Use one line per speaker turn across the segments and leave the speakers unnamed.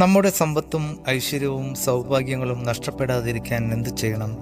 നമ്മുടെ സമ്പത്തും ഐശ്വര്യവും സൗഭാഗ്യങ്ങളും നഷ്ടപ്പെടാതിരിക്കാൻ എന്ത് ചെയ്യണം?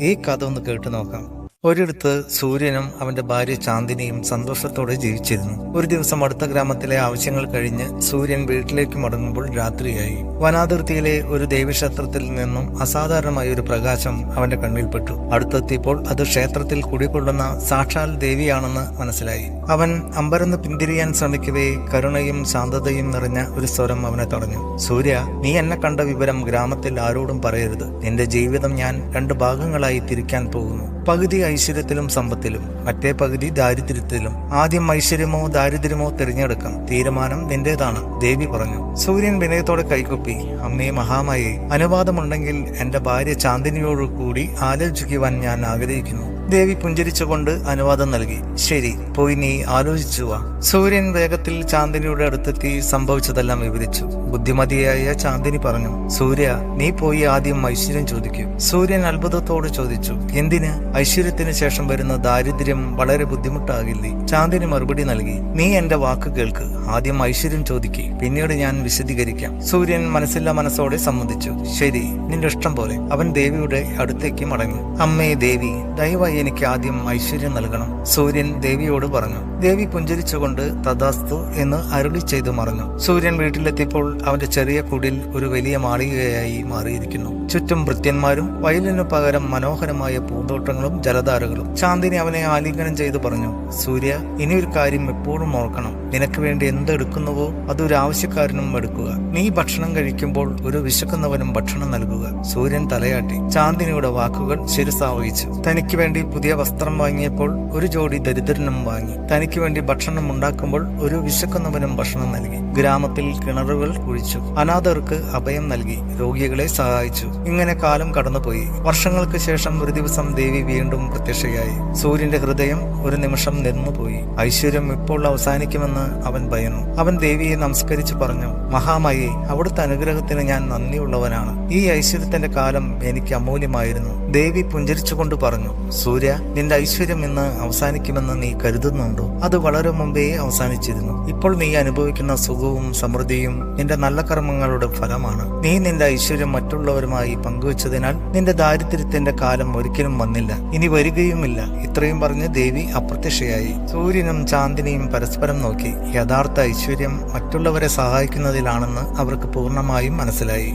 ഈ കഥ ഒന്ന് കേട്ടു നോക്കാം. ഒരിടത്ത് സൂര്യനും അവന്റെ ഭാര്യ ചാന്ദിനിയും സന്തോഷത്തോടെ ജീവിച്ചിരുന്നു. ഒരു ദിവസം അടുത്ത ഗ്രാമത്തിലെ ആവശ്യങ്ങൾ കഴിഞ്ഞ് സൂര്യൻ വീട്ടിലേക്ക് മടങ്ങുമ്പോൾ രാത്രിയായി. വനാതിർത്തിയിലെ ഒരു ദേവീക്ഷേത്രത്തിൽ നിന്നും അസാധാരണമായ ഒരു പ്രകാശം അവന്റെ കണ്ണിൽപ്പെട്ടു. അടുത്തെത്തിയപ്പോൾ അത് ക്ഷേത്രത്തിൽ കുടികൊള്ളുന്ന സാക്ഷാൽ ദേവിയാണെന്ന് മനസ്സിലായി. അവൻ അമ്പരന്ന് പിന്തിരിയാൻ ശ്രമിക്കവേ കരുണയും ശാന്തതയും നിറഞ്ഞ ഒരു സ്വരം അവനെ തടഞ്ഞു. സൂര്യ നീ എന്നെ കണ്ട വിവരം ഗ്രാമത്തിൽ ആരോടും പറയരുത്. നിന്റെ ജീവിതം ഞാൻ രണ്ട് ഭാഗങ്ങളായി തിരിക്കാൻ പോകുന്നു. പകുതി ഐശ്വര്യത്തിലും സമ്പത്തിലും മറ്റേ പകുതി ദാരിദ്ര്യത്തിലും. ആദ്യം ഐശ്വര്യമോ ദാരിദ്ര്യമോ തിരഞ്ഞെടുക്കാം. തീരുമാനം നിന്റേതാണ് ദേവി പറഞ്ഞു. സൂര്യൻ വിനയത്തോടെ കൈകൊപ്പി. അമ്മേ മഹാമായി അനുവാദമുണ്ടെങ്കിൽ എന്റെ ഭാര്യ ചാന്ദിനിയോട് കൂടി ആലോചിക്കുവാൻ ഞാൻ ആഗ്രഹിക്കുന്നു. ദേവി പുഞ്ചരിച്ചുകൊണ്ട് അനുവാദം നൽകി. ശരി പോയി നീ ആലോചിച്ചു വാ. സൂര്യൻ വേഗത്തിൽ ചാന്ദിനിയുടെ അടുത്തെത്തി സംഭവിച്ചതെല്ലാം വിവരിച്ചു. ബുദ്ധിമതിയായ ചാന്ദിനി പറഞ്ഞു സൂര്യ നീ പോയി ആദ്യം ഐശ്വര്യം ചോദിക്കൂ. സൂര്യൻ അത്ഭുതത്തോട് ചോദിച്ചു എന്തിന്? ഐശ്വര്യത്തിന് ശേഷം വരുന്ന ദാരിദ്ര്യം വളരെ ബുദ്ധിമുട്ടാകില്ലേ? ചാന്ദിനി മറുപടി നൽകി നീ എന്റെ വാക്ക് കേൾക്ക്. ആദ്യം ഐശ്വര്യം ചോദിക്കേ പിന്നീട് ഞാൻ വിശദീകരിക്കാം. സൂര്യൻ മനസ്സില്ല മനസ്സോടെ സമ്മതിച്ചു ശരി നിന്റെ ഇഷ്ടം പോലെ. അവൻ ദേവിയുടെ അടുത്തേക്ക് മടങ്ങി അമ്മേ ദേവി ദയവായി എനിക്ക് ആദ്യം ഐശ്വര്യം നൽകണം. സൂര്യൻ ദേവിയോട് പറഞ്ഞു. ദേവി പുഞ്ചരിച്ചുകൊണ്ട് തഥാസ്തു എന്ന് അരുളി ചെയ്തു മറഞ്ഞു. സൂര്യൻ വീട്ടിലെത്തിയപ്പോൾ അവന്റെ ചെറിയ കുടിൽ ഒരു വലിയ മാളികയായി മാറിയിരിക്കുന്നു. ചുറ്റും വൃത്യന്മാരും വയലിനു പകരം മനോഹരമായ പൂന്തോട്ടങ്ങളും ജലധാരകളും. ചാന്ദിനി അവനെ ആലിംഗനം ചെയ്തു പറഞ്ഞു സൂര്യ ഒരു കാര്യം എപ്പോഴും ഓർക്കണം. നിനക്ക് വേണ്ടി എന്തെടുക്കുന്നുവോ അതൊരു ആവശ്യക്കാരനും എടുക്കുക. നീ ഭക്ഷണം കഴിക്കുമ്പോൾ ഒരു വിശക്കുന്നവനും ഭക്ഷണം നൽകുക. സൂര്യൻ തലയാട്ടി. ചാന്ദിനിയുടെ വാക്കുകൾ ശിരസാവഹിച്ചു. തനിക്ക് വേണ്ടി പുതിയ വസ്ത്രം വാങ്ങിയപ്പോൾ ഒരു ജോഡി ദരിദ്രനും വാങ്ങി. തനിക്ക് വേണ്ടി ഭക്ഷണം ഉണ്ടാക്കുമ്പോൾ ഒരു വിശക്കുന്നവനും ഭക്ഷണം നൽകി. ഗ്രാമത്തിൽ കിണറുകൾ കുഴിച്ചു. അനാഥർക്ക് അഭയം നൽകി. രോഗികളെ സഹായിച്ചു. ഇങ്ങനെ കാലം കടന്നുപോയി. വർഷങ്ങൾക്ക് ശേഷം ഒരു ദിവസം ദേവി വീണ്ടും പ്രത്യക്ഷയായി. സൂര്യന്റെ ഹൃദയം ഒരു നിമിഷം നിന്നുപോയി. ഐശ്വര്യം ഇപ്പോൾ അവസാനിക്കുമെന്ന് അവൻ ഭയന്നു. അവൻ ദേവിയെ നമസ്കരിച്ചു പറഞ്ഞു മഹാമായി അവിടുത്തെ അനുഗ്രഹത്തിന് ഞാൻ നന്ദിയുള്ളവനാണ്. ഈ ഐശ്വര്യത്തിന്റെ കാലം എനിക്ക് അമൂല്യമായിരുന്നു. ദേവി പുഞ്ചിരിച്ചുകൊണ്ട് പറഞ്ഞു സൂര്യ നിന്റെ ഐശ്വര്യം ഇന്ന് അവസാനിക്കുമെന്ന് നീ കരുതുന്നുണ്ടോ? അത് വളരെ മുമ്പേ അവസാനിച്ചിരുന്നു. ഇപ്പോൾ നീ അനുഭവിക്കുന്ന സുഖവും സമൃദ്ധിയും നിന്റെ നല്ല കർമ്മങ്ങളുടെ ഫലമാണ്. നീ നിന്റെ ഐശ്വര്യം മറ്റുള്ളവരുമായി പങ്കുവച്ചതിനാൽ നിന്റെ ദാരിദ്ര്യത്തിന്റെ കാലം ഒരിക്കലും വന്നില്ല. ഇനി വരികയുമില്ല. ഇത്രയും പറഞ്ഞ് ദേവി അപ്രത്യക്ഷയായി. സൂര്യനും ചാന്ദിനിയും പരസ്പരം നോക്കി. യഥാർത്ഥ ഐശ്വര്യം മറ്റുള്ളവരെ സഹായിക്കുന്നതിലാണെന്ന് അവർക്ക് പൂർണമായും മനസ്സിലായി.